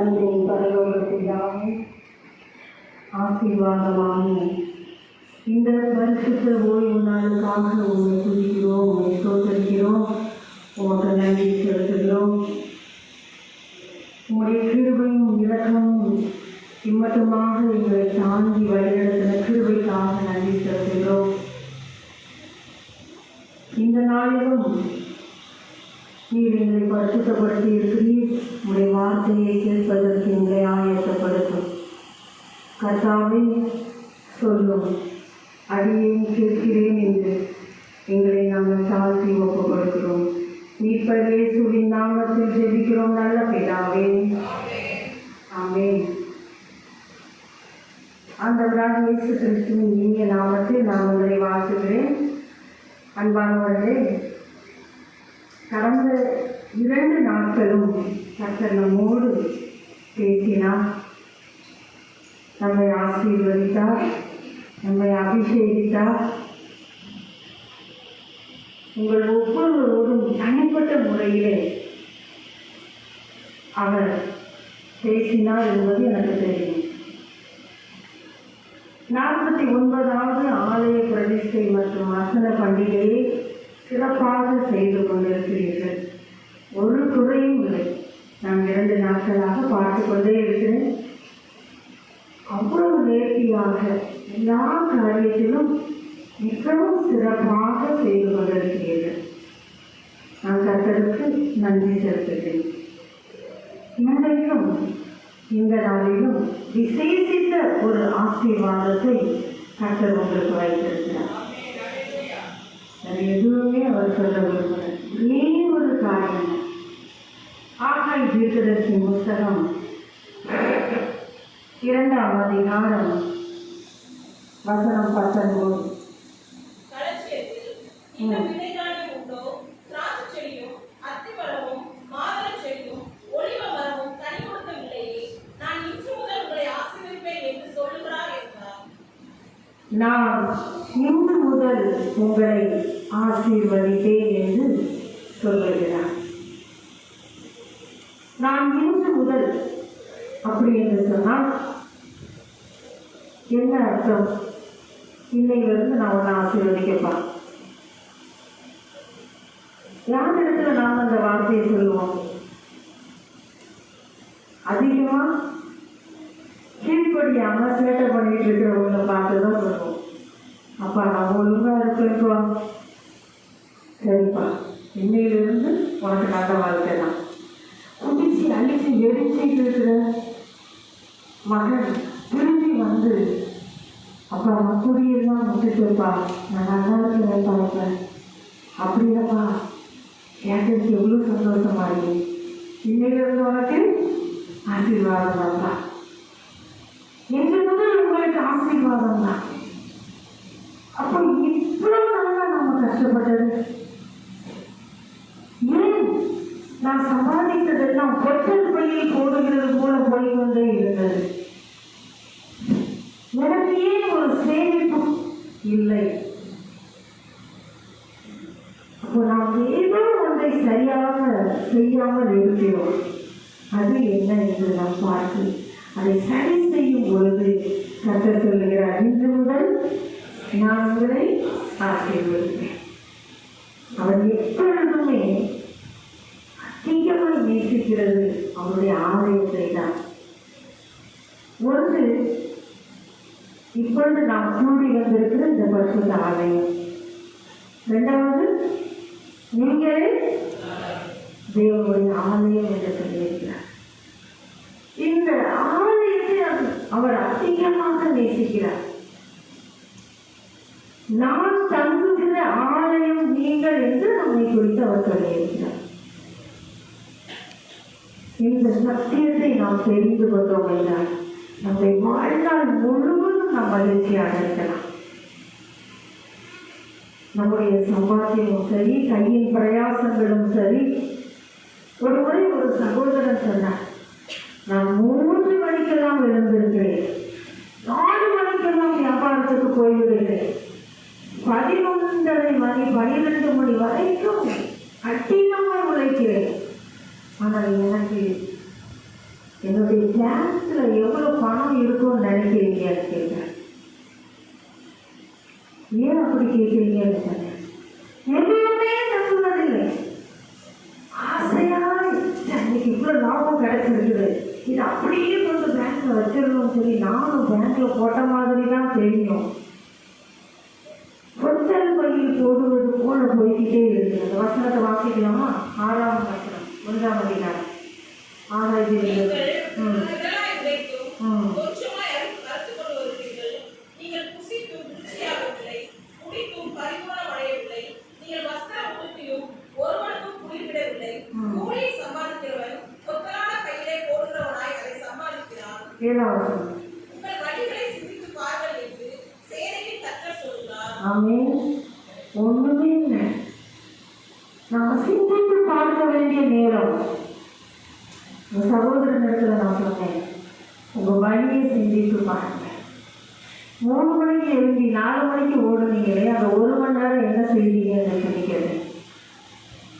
அன்பின் பரலோகத்திலாமே ஆசீர்வாதமாமே இந்த பரிசுத்த ஓய்வு நாளுக்காக உங்களை துதிக்கிறோம் உங்களை சோதரிக்கிறோம் உமக்கு நன்றி செலுத்துகிறோம். உங்களுடைய கிருபையும் இலக்கமும் இம்மட்டமாக எங்களை தாங்கி வழிநடத்தின கிருபைக்காக நன்றி செலுத்துகிறோம். இந்த நாளிலும் நீர் எங்களை பரிசுத்தப்படுத்தி இருக்கிறீர் உங்களுடைய வார்த்தையை சாமி சொல்லும். அடியேன் கேட்கிறேன் என்று எங்களை நாங்கள் தாழ்த்தி ஒப்புக்கொடுக்கிறோம். மீட்பரே சுவின் நாமத்தில் ஜெபிக்கிறோம் நல்ல பிதாவே. ஆமே அந்த இயேசு கிறிஸ்துவின் இனிய நாமத்தில் நான் உங்களை வாழ்த்துகிறேன். அன்பானவர்களே கடந்த இரண்டு நாட்களும் கர்த்தர் நம்மோடு பேசினார். நம்மை ஆசீர்வதித்தார் நம்மை அபிஷேகித்தார். உங்கள் ஒவ்வொருவரோடும் தனிப்பட்ட முறையிலே அவர் பேசினார் என்பது எனக்கு தெரியும். நாற்பத்தி ஒன்பதாவது ஆலய பிரதிஷ்டை மற்றும் வசன பண்டிகையை சிறப்பாக செய்து கொண்டிருக்கிறீர்கள். ஒரு குறையும் இல்லை. நான் இரண்டு நாட்களாக பார்த்து கொண்டே இருக்கிறேன். அவ்வளவு நேர்த்தியாக எல்லா காரியத்திலும் மிகவும் சிறப்பாக செய்து கொண்டிருக்கிறீர்கள். நான் கர்த்தருக்கு நன்றி செலுத்துகிறேன். இன்றைக்கும் இந்த நாளிலும் விசேஷித்த ஒரு ஆசீர்வாதத்தை கத்தர் உங்களுக்கு வைத்திருக்கிறார் எதுவுமே அவர் சொல்ல விரும்புகிறார் ஒரே ஒரு காரியம் ஆகாய் தீர்க்கதர்சி புஸ்தகம் இரண்டாம் அதிகாரம். வசனம் பத்தொன்பது. நான் இன்று முதல் உங்களை ஆசீர்வதிப்பேன் என்று சொல்லுகிறார் என்றார் நான் இன்று முதல் உங்களை ஆசீர்வதிப்பேன் என்று சொல்லுகிறார் நான் இன்று முதல் அப்படி என்று சொன்னால் என்ன அர்த்தம்? இன்னையிலிருந்து நான் உன்னை ஆசீர்வதிக்கப்பா யாரிடத்துல நாம் அந்த வார்த்தையை சொல்லுவோம்? அதிகமா கீழ்படியாம சேட்டை பண்ணிட்டு இருக்கிறவங்களை பார்த்து தான் சொல்லுவோம். அப்பா நான் ஒழுங்கா இருக்கிறோம் சரிப்பா. இன்னையிலிருந்து உனக்கு நல்ல வாழ்க்கை தான். குடிச்சு அழிச்சு எரிச்சிட்டு இருக்கிற மகன் திரும்பி வந்து அப்பா நான் குடியெல்லாம் விட்டுட்டுப்பா நான் நல்லா இருக்கிறேன்ப்பா இப்ப அப்படியாப்பா எனக்கு எவ்வளோ சந்தோஷமா இருக்கு. இன்னையிலிருந்து உனக்கு ஆசீர்வாதம் தான்ப்பா. என்று முதல் உங்களுக்கு ஆசீர்வாதம் தான். அப்போ இவ்வளோ நாளா நம்ம கஷ்டப்பட்டது நான் சம்பாதித்ததெல்லாம் பொட்டல் பையில் போடுகிறது போல போய் கொண்டே இருந்தது. எனக்கு ஏன் ஒரு சேமிப்பு? இல்லை. நாம் ஏதோ ஒன்றை சரியாக செய்யாமல் இருக்கிறோம். அது என்ன என்று நாம் பார்த்து அதை சரி செய்யும் பொழுது கத்த சொல்லுகிறார் இன்று முதல் நான் உங்களை ஆசீர்வதிப்பேன். அவர் எப்பொழுதுமே அதிகமாக நேசிக்கிறது அவருடைய ஆலயத்தை தான் ஒன்று இப்பொழுது நாம் கூடி வந்திருக்கிற இந்த பரிசுத்த ஆலயம். இரண்டாவது நீங்களே தேவனுடைய ஆலயம் என்று சொல்லியிருக்கிறார். இந்த ஆலயத்தை அவர்- அவர் அதிகமாக நேசிக்கிறார். நான் தங்குகிற ஆலயம் நீங்கள் என்று நம்மை குறித்து அவர் சொல்லியிருக்கிறார். இந்த சத்தியத்தை நாம் தெரிந்து கொண்டோம் என்றால் நம்மை வாழ்நாள் முழுவதும் நாம் மகிழ்ச்சியாக இருக்கலாம். நம்முடைய சம்பாத்தியமும் சரி கையின் பிரயாசங்களும் சரி. ஒரு முறை ஒரு சகோதரன் சொன்னார் நான் மூன்று மணிக்கெல்லாம் எழுந்திருக்கிறேன். நாலு மணிக்கெல்லாம் வியாபாரத்துக்கு போய்விடுகிறேன். பதினொன்றரை மணி பனிரெண்டு மணி வரைக்கும் கடினமாக உழைக்கிறேன். ஆனால் எனக்கு என்னுடைய பேங்க்கில் எவ்வளோ பணம் இருக்கும்னு நினைக்கிறீங்கன்னு கேட்டேன். ஏன் அப்படி கேட்குறீங்கன்னு சொன்னேன் எதுவுமே நம்புவதில்லை ஆசையா எனக்கு இவ்வளோ லாபம் கிடைச்சிருக்குது. இது அப்படியே கொண்டு பேங்க்ல வச்சிடணும்னு சொல்லி நானும் பேங்க்ல போட்ட மாதிரி தான் தெரியும். பொத்தல் பையில் போடுவது போல போய்கிட்டே இருக்கு அந்த வசனத்தை வாசிக்கலாமா? ஆறாம் ஒன்றாம் அதிகாரம். ஆறாவது. ஆமென். ஒண்ணுமே இல்லை. நம்ம சிந்தித்து பார்க்க வேண்டிய நேரம் உங்க சகோதரன் நான் சொன்னேன் உங்க வழியை சிந்தித்து பாருங்க மூணு மணிக்கு எழுந்தி நாலு மணிக்கு ஓடுனீங்களே அந்த ஒரு மணி நேரம் என்ன செய்வீங்கன்னு சொல்லிக்கிறது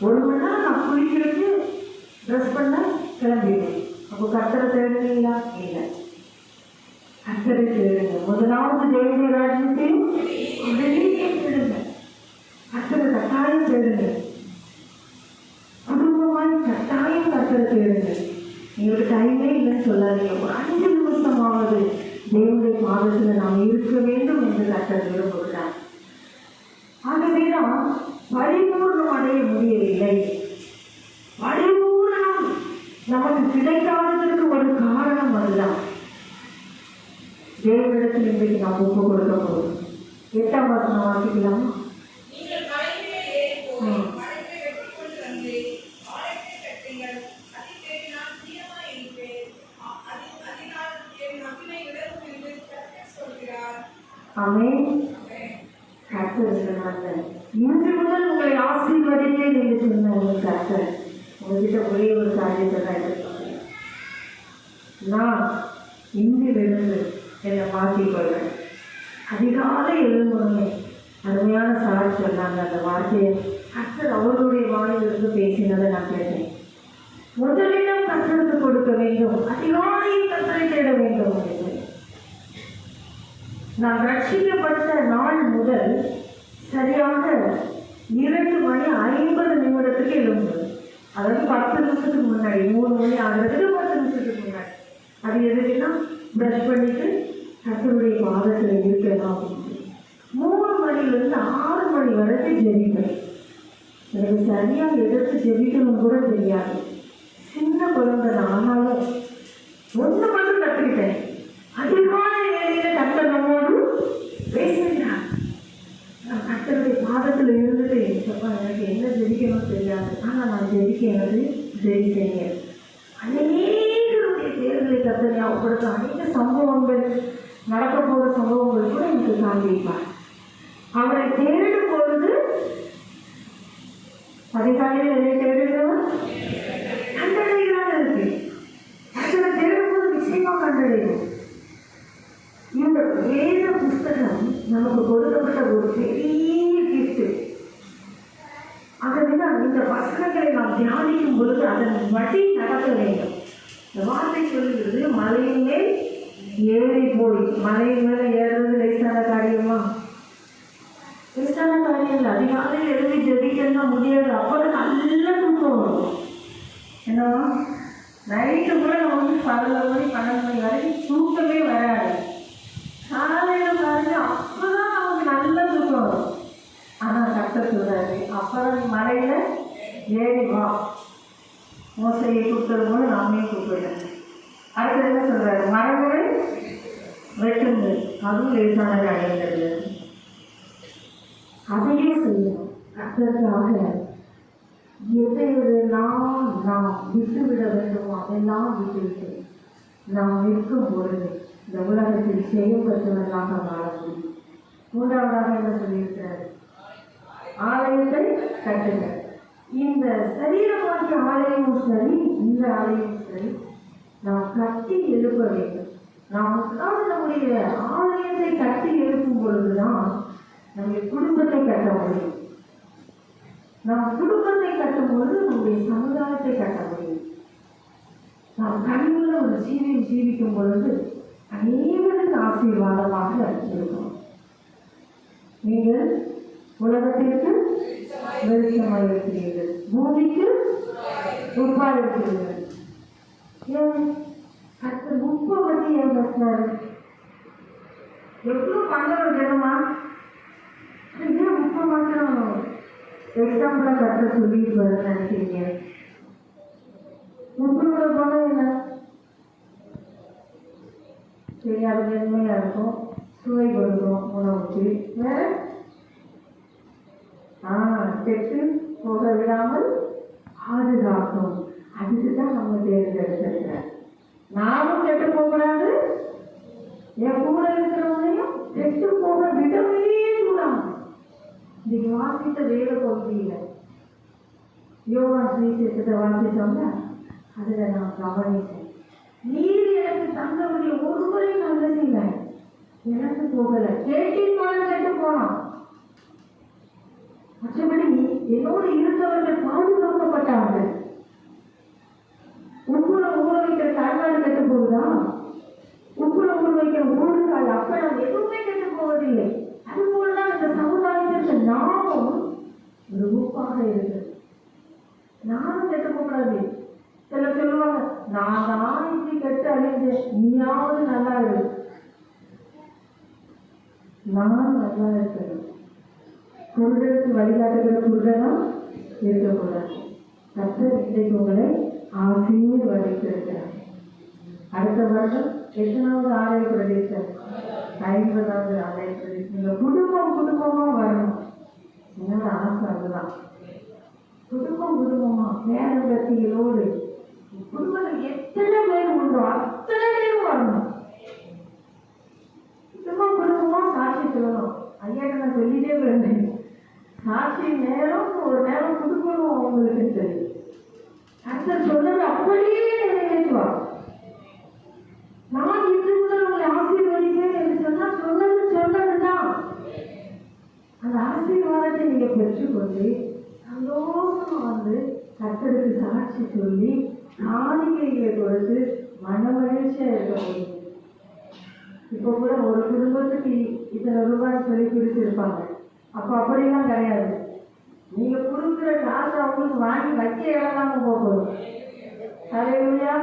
ஒரு மணி நேரம் நான் குளிக்கிறதுக்கு ட்ரெஸ் பண்ண கிளம்பிடுவேன் அப்போ கத்தரை தேடுவீங்களா இல்லை. கத்தரை தேடுங்க முதலாவது தேவனுடைய ராஜ்யத்தையும் உடனே தேடுங்க கத்தரை கட்டாயம் தேடுங்க குடும்பமாய் கட்டாயம் கத்தரை தேடுங்க எங்களுக்கு டைமே இல்லைன்னு சொல்லாதீங்க. ஒரு அஞ்சு நிமிஷமாவது தேவனுடைய பாதத்தில் நாம் இருக்க வேண்டும் என்று கத்தர் விரும்புகிறார். ஆகவேதான் பரிபூர்ணம் அடைய முடியவில்லை. பரிபூர்ணம் நமக்கு கிடைக்காததற்கு ஒரு காரணம் அதுதான். தேவனிடத்தில் இன்றைக்கு நாம் ஒப்பு கொடுக்க போகிறோம். எட்டாம் வசனம் வாசிக்கலாமா நீங்கள் மலையிலே ஏறிப் போய் ம். மலையை வெட்டிக் கொண்டு வந்து ஆலயத்தை கட்டுங்கள். அதில் தேடி நான் பிரியமாய் இருப்பேன். அ- அதில் அதனால் என் மகிமை விலகும் என்று கர்த்தர் சொல்கிறார். அமே கர்த்தர் சொன்னாங்க இன்று முதல் உங்களை ஆசீர்வதித்தேன் என்று சொன்ன உங்கள் கர்த்தர் உங்ககிட்ட ஒரே ஒரு காரியத்தை தான் எதிர்பார்க்கிறேன் நான் இன்றிலிருந்து என்னை மாற்றிக்கொள்வேன் அதிகாலை எழுந்தோடனே அருமையான சார் சொன்னாங்க அந்த வார்த்தையை கர்த்தர் அவர்களுடைய வாயிலிருந்து பேசினதை நான் கேட்டேன். முதலிடம் கர்த்தருக்கு கொடுக்க வேண்டும். அதிகாலையில் கர்த்தரை தேட வேண்டும். நான் ரட்சிக்கப்பட்ட நாள் முதல் சரியாக இரண்டு மணி ஐம்பது நிமிடத்துக்கு எழும்புது அதாவது பத்து நிமிஷத்துக்கு முன்னாடி மூணு மணி ஆகிறதுக்கு பத்து நிமிஷத்துக்கு முன்னாடி. அது எதுக்குன்னா ப்ரஷ் பண்ணிட்டு கத்தருடைய பாதத்தில் இருக்கலாம் மூணு மணிலேருந்து ஆறு மணி வரைக்கும் ஜெபிப்பேன் எனக்கு சரியாக எதிர்த்து ஜெபிக்கணும் கூட தெரியாது. சின்ன குழந்தை தான் ஆனாலும் ஒன்று மட்டும் கற்றுக்கிட்டேன் அதிகமாக கத்தருடைய பாதத்தில் இருந்துட்டு எப்பா எனக்கு என்ன ஜெபிக்கணும் தெரியாது. ஆனால் நான் ஜெபிக்க எனக்கு அநேகருடைய தேர்தலை கத்தர் ஞாபகப்படுத்த அநேக சம்பவங்கள் நடக்க போகிற சம்பவங்கள் கூட எனக்கு காண்பிப்பார். அவரை தேடும் பொழுது அதிகாலையில் என்னை தேடுகிறவர்? கண்டடைகிறான் இருக்கு. அதில் தேடும்போது நிச்சயமாக கண்டடையும் இந்த வேத புஸ்தகம் நமக்கு கொடுக்கப்பட்ட ஒரு பெரிய கிஃப்ட் ஆகவேதான் இந்த வசனங்களை நாம் தியானிக்கும் பொழுது அதன் வழி நடக்க வேண்டும். இந்த வார்த்தை சொல்லுகிறது மலையின் மேல் ஏறி போய் மலையின் மேல ஏறுறது லேசான காரியமா? லேசான காரியம் இல்லை அதிகாலையில் எழுதி ஜெபிக்கணும் முடியாது. அப்போது நல்ல தூக்கம் வரும். என்னவா நைட்டு கூட நம்ம வந்து பதினொரு மணி பன்னெண்டு மணி வரைக்கும் தூக்கமே வராது. காலையில் பாருங்க அப்பதான் நமக்கு நல்ல தூக்கம் வரும் ஆனால் கஷ்டம் சொல்றாரு. அப்புறம் மலையில் ஏறி வா. மோசையை கூப்பிட்டது போது நாமே கூப்பிடுறேன். அடுத்தது என்ன சொல்கிறாரு மரங்களை வெட்டுங்கள். அதுவும் லேசான அடைந்தது. அதையே செய்யணும். அதற்காக எதை எதெல்லாம் நாம் விட்டுவிட வேண்டுமோ அதெல்லாம் விட்டுவிட்டு நாம் நிற்கும் பொழுது இந்த உலகத்தில் செய்யப்பட்டவர்களாக வாழ முடியும். மூன்றாவதாக என்ன சொல்லியிருக்கிறார்? ஆலயத்தை கட்டுங்கள் இந்த சரீரமாகிய ஆலயமும் சரி இந்த ஆலயமும் சரி. நாம் கட்டி எழுப்ப வேண்டும். நாம் அதாவது நம்முடைய ஆலயத்தை கட்டி எழுப்பும் பொழுதுதான் நம்முடைய குடும்பத்தை கட்ட முடியும். நாம் குடும்பத்தை கட்டும் பொழுது நம்முடைய சமுதாயத்தை கட்ட முடியும். நாம் கண்ணுள்ள ஒரு ஜீவியம் ஜீவிக்கும் பொழுது அனைவருக்கு ஆசீர்வாதமாக இருக்கும் நீங்கள் உலகத்திற்கு வெளிச்சமாக இருக்கிறீர்கள் பூமிக்கு உப்பாக இருக்கிறீர்கள் ஏன் உப்பை பற்றி ஏன் பேசினாரு? எவ்வளோ பண்றவர் தெரியுமா ஏன் உப்பை மட்டும் எக்ஸாம்பிளாக கர்த்தர் சொல்லிட்டு வர நினைக்கிறீங்க. உங்களோட குணம் என்ன? தெரியாத இருக்கும். சுவை கொடுக்கும் உணவுக்கு. வேற? கெட்டு போக விடாமல் பாதுகாக்கும். அதுக்கு தான் நம்ம தேர்ந்தெடுத்திருக்கிறேன் நாமும் கெட்டு போகக்கூடாது. என் கூட இருக்கிறவங்களையும் கெட்டு போக விடவே கூடாது. இன்னைக்கு வாசித்த வேலை பகுதியில் யோகா சுவிசேஷத்தை வாசித்தோம்ல அதில் நான் கவனித்தேன் நீர் எனக்கு தந்தவரை ஒருவரை நல்லதில்லை எனக்கு போகலை. கேட்டின் மூலம் கெட்டு போனான். மற்றபடி என்னோடு இருந்தவர்கள் பாதுகாக்கப்பட்டார்கள். உப்புல ஊற வைக்கிற கருவாடு கெட்டு போகுதா உங்களை ஊற வைக்கிற ஊறுகாய் அப்பளம் எதுவுமே கெட்டு போவதில்லை அதுபோலதான் இந்த சமுதாயத்திற்கு நாமும் ஒரு உப்பாக இருக்குது நானும் கெட்டு போகக்கூடாது சில சொல்லுவாங்க நான் தான் இப்படி கெட்டு அழிஞ்சேன் நீயாவது நல்லா இரு. நான் நல்லா இருக்கேன். இருக்கிறேன் குருடருக்கு வழிகாட்டுகிற குருடனா இருக்கக்கூடாது. கர்த்தர் இன்றைக்கு உங்களை ஆசீர்வதித்திருக்கிறார். அடுத்த வருடம் எத்தனாவது ஆலய பிரதேசம் ஐம்பதாவது ஆலய பிரதேசம். இந்த குடும்பம் குடும்பமா வரணும். என்னோட ஆசை அதுதான். குடும்பம் குடும்பமா பேரம்பத்திகளோடு குடும்பத்தில் எத்தனை பேர் உண்டோ அத்தனை பேரும் வரணும். குடும்பம் குடும்பமா சாட்சி சொல்லணும். ஐயா நான் சொல்லிட்டே இருந்தேன் சாட்சி நேரம் ஒரு நேரம் கொடுக்கணும் அவங்களுக்கு தெரியும் அந்த சொன்னது அப்படியே நிறைவேற்றுவார். நான் இன்று முதல் உங்களை ஆசீர்வதிக்கிறேன் என்று சொன்னால் சொன்னது சொன்னதுதான். அந்த ஆசீர்வாதத்தை நீங்க பெற்றுக்கொண்டு சந்தோஷமா வந்து கர்த்தருக்கு சாட்சி சொல்லி காணிக்கைகளை கொடுத்து மனமகிழ்ச்சியா இருக்க முடியும். இப்போ கூட ஒரு குடும்பத்துக்கு இத்தனை ரூபாய் சொல்லி பிரிச்சிருப்பாங்க அப்போ அப்படிலாம் கிடையாது. நீங்க கொடுக்குற காசு அவங்களுக்கு வாங்கி வைக்க இடம்லாம போகணும் தலைவலியா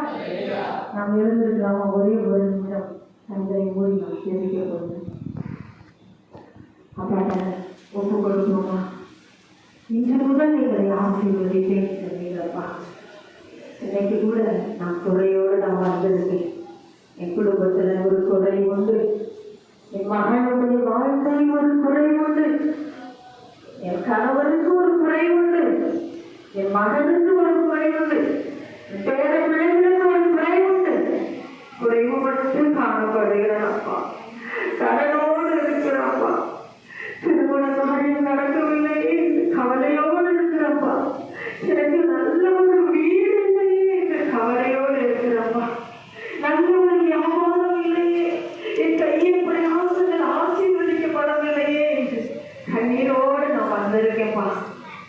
நாம் இருந்திருக்கலாமா ஒரே ஒரு நிமிடம் தந்தை மூடி நாம் தெரிவிக்க போகிறோம். அப்பாட்ட ஒப்பு கொடுக்கணுமா இன்று முதல் நீங்கள் ஆசீர்வதிப்பேன் சொன்னீங்கப்பா இன்னைக்கு கூட நான் துறையோடு நான் வந்திருக்கேன் என் குடும்பத்தில் ஒரு குறை உண்டு. என் மகனுடைய வாழ்க்கை ஒரு குறை உண்டு என் கணவருக்கு ஒரு குறை உண்டு என் மகனுக்கு ஒரு குறை உண்டு என் பேர பிள்ளைகளுக்கு ஒரு குறை உண்டு குறைவு மட்டும் காணப்படுகிறப்பா கடனோடு இருக்கிறப்பா திருமண காரியம் நடக்கவில்லை கவலையோடு இருக்கிறப்பா எனக்கு நல்ல ஒரு வீடு இல்லையே என்ற கவலையோடு இருக்கிறப்பா நல்ல ஒரு வியாபாரம் இல்லையே என் கையில் பிரயாசங்கள் ஆசீர்வதிக்கப்படவில்லையே என்று கண்ணீரோடு நான் வந்திருக்கேன்ப்பா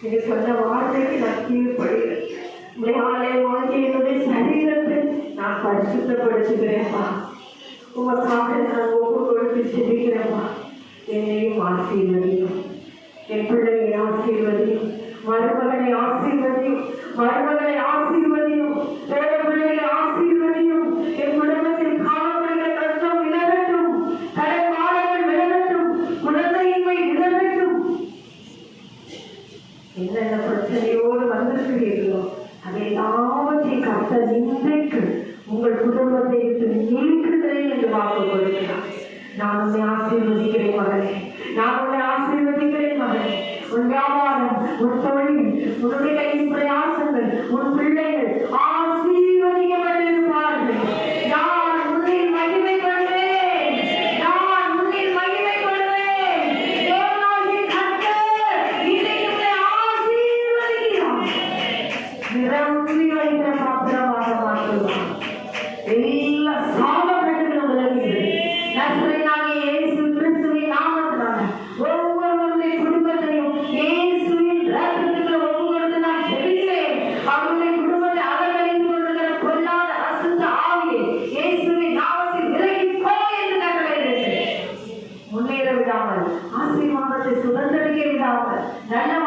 நீங்க சொன்ன வார்த்தைக்கு நான் கீழ்ப்படுகிறேன் உடையாலே வாங்கி என்னுடைய சரீரத்தை நான் பரிசுத்தப்படுத்துகிறேன்ப்பா உமக்காக நான் ஒப்பு கொடுத்து செபிக்கிறேன்ப்பா என்னையும் ஆசீர்வதியும் என் பிள்ளையை ஆசீர்வதியும் மருமகனை ஆசீர்வதியும் மருமகனை ஆசீர்வதியும் பேர பிள்ளைகளை என்னென்ன பிரச்சனையோடு வந்திருக்கிறீர்களோ அதை எல்லாவற்றையும் கர்த்தர் இன்றைக்கு உங்கள் குடும்பத்தை விட்டு நீக்குகிறேன் என்று வாக்கு கொடுக்கிறார். நான் உன்னை ஆசீர்வதிக்கிறேன் மகனே. நான் உன்னை ஆசீர்வதிக்கிறேன் மகனே. உன் வியாபாரம் உன் தொழில் உன்னுடைய கையின் பிரயாசங்கள் உன் பிள்ளைகள் రావాలి ఆశీర్వాదం చేస్తూ అందరికీ రావాలి ధన్యవాదాలు